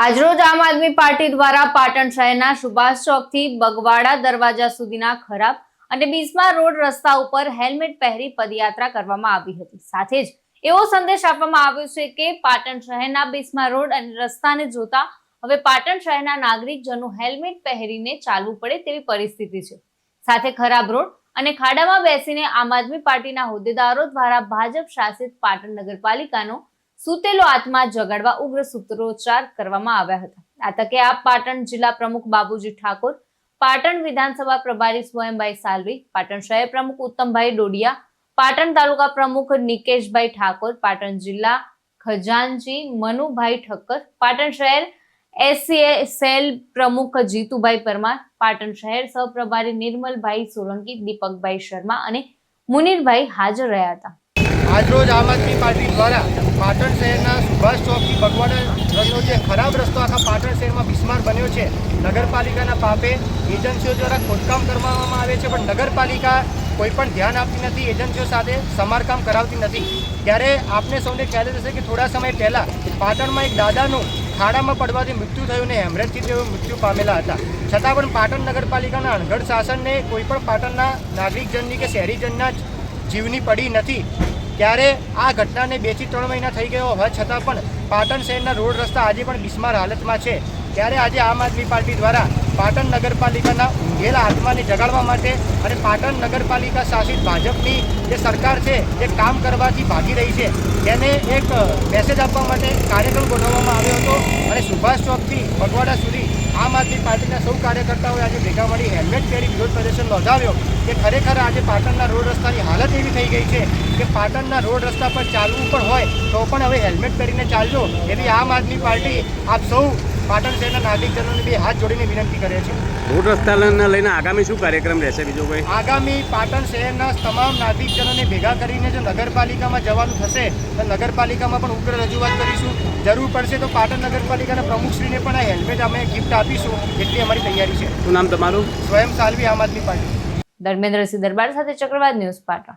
આજરોજ આમ આદમી પાર્ટી દ્વારા પાટણ શહેરના સુભાષ ચોકથી બગવાડા દરવાજા સુધીના ખરાબ અને બિસ્માર રોડ રસ્તા ઉપર હેલ્મેટ પહેરી પદયાત્રા કરવામાં આવી હતી. સાથે જ એવો સંદેશ આપવામાં આવ્યો છે કે પાટણ શહેરના બિસ્માર રોડ અને રસ્તાને જોતા હવે પાટણ શહેરના નાગરિકજનો હેલ્મેટ પહેરીને ચાલવું પડે તેવી પરિસ્થિતિ છે. સાથે ખરાબ રોડ અને ખાડામાં બેસીને આમ આદમી પાર્ટીના હોદ્દેદારો દ્વારા ભાજપ શાસિત પાટણ નગરપાલિકાનો સૂતેલો આત્મા જગાડવા ઉગ્ર સૂત્રોચ્ચાર કરવામાં આવ્યા હતા. આ તકે આપ પાટણ જિલ્લા પ્રમુખ બાબુજી ઠાકોર, પાટણ વિધાનસભા પ્રભારી સ્વયંભાઈ સાલવી, પાટણ શહેર પ્રમુખ ઉત્તમભાઈ ડોડિયા, પાટણ તાલુકા પ્રમુખ નિકેશભાઈ ઠાકોર, પાટણ જિલ્લા ખજાનજી મનુભાઈ ઠક્કર, પાટણ શહેર એસસીએ સેલ પ્રમુખ જીતુભાઈ પરમાર, પાટણ શહેર સહપ્રભારી નિર્મલભાઈ સોલંકી, દીપકભાઈ શર્મા અને મુનિરભાઈ હાજર રહ્યા હતા. આજરોજ આમ આદમી પાર્ટી દ્વારા પાટણ શહેરના સુભાષ ચોકથી બગવાડા રસ્તો જે ખરાબ રસ્તો આખા પાટણ શહેરમાં બિસ્માર બન્યો છે, નગરપાલિકાના પાપે એજન્સીઓ દ્વારા ખોદકામ કરવામાં આવે છે, પણ નગરપાલિકા કોઈ પણ ધ્યાન આપતી નથી, એજન્સીઓ સાથે સમારકામ કરાવતી નથી. ત્યારે આપને સૌને ખ્યાલ હશે કે થોડા સમય પહેલાં પાટણમાં એક દાદાનું ખાડામાં પડવાથી મૃત્યુ થયું ને હેમરેજથી તેઓ મૃત્યુ પામેલા હતા. છતાં પણ પાટણ નગરપાલિકાના અણઘડ શાસનને કોઈ પણ પાટણના નાગરિકજનની કે શહેરીજનના જીવની પડી નથી. ત્યારે આ ઘટનાને બેથી ત્રણ મહિના થઈ ગયો હોવા છતાં પણ પાટણ શહેરના રોડ રસ્તા આજે પણ બિસ્માર હાલતમાં છે. ત્યારે આજે આમ આદમી પાર્ટી દ્વારા પાટણ નગરપાલિકાના ઊંઘેલા આત્માને જગાડવા માટે અને પાટણ નગરપાલિકા શાસિત ભાજપની જે સરકાર છે એ કામ કરવાથી ભાગી રહી છે. તેને એક મેસેજ આપવા માટે કાર્યક્રમ ગોઠવવામાં આવ્યો હતો અને સુભાષ ચોકથી ભગવાડા સુધી આમ આદમી પાર્ટીના સૌ કાર્યકર્તાઓએ આજે ભેગા મળી હેલ્મેટ પહેરી વિરોધ પ્રદર્શન નોંધાવ્યો કે ખરેખર આજે પાટણના રોડ રસ્તાની હાલત એવી થઈ ગઈ છે કે પાટણના રોડ રસ્તા પર ચાલવું પણ હોય તો પણ હવે હેલ્મેટ પહેરીને ચાલજો એવી આમ આદમી પાર્ટી આપ સૌ પાટણ શહેરના નાગરિકજનોને બે હાથ જોડીને વિનંતી કરે છે રોડ રસ્તાને લઈને આગામી શું કાર્યક્રમ રહેશે બીજો કોઈ? આગામી પાટણ શહેરના તમામ નાગરિકજનોને ભેગા કરીને જો નગરપાલિકામાં જવાનું થશે તો નગરપાલિકામાં પણ ઉગ્ર રજૂઆત કરીશું. જરૂર પડશે તો પાટણ નગરપાલિકાના પ્રમુખશ્રીને પણ આ હેલ્મેટ અમે ગિફ્ટ આપીશું એટલી અમારી તૈયારી છે. શું નામ તમારું? સ્વયં સાલવી આમ આદમી પાર્ટી. ધર્મેન્દ્રસિંહ દરબાર સાથે ચક્રવાત ન્યૂઝ પાટણ.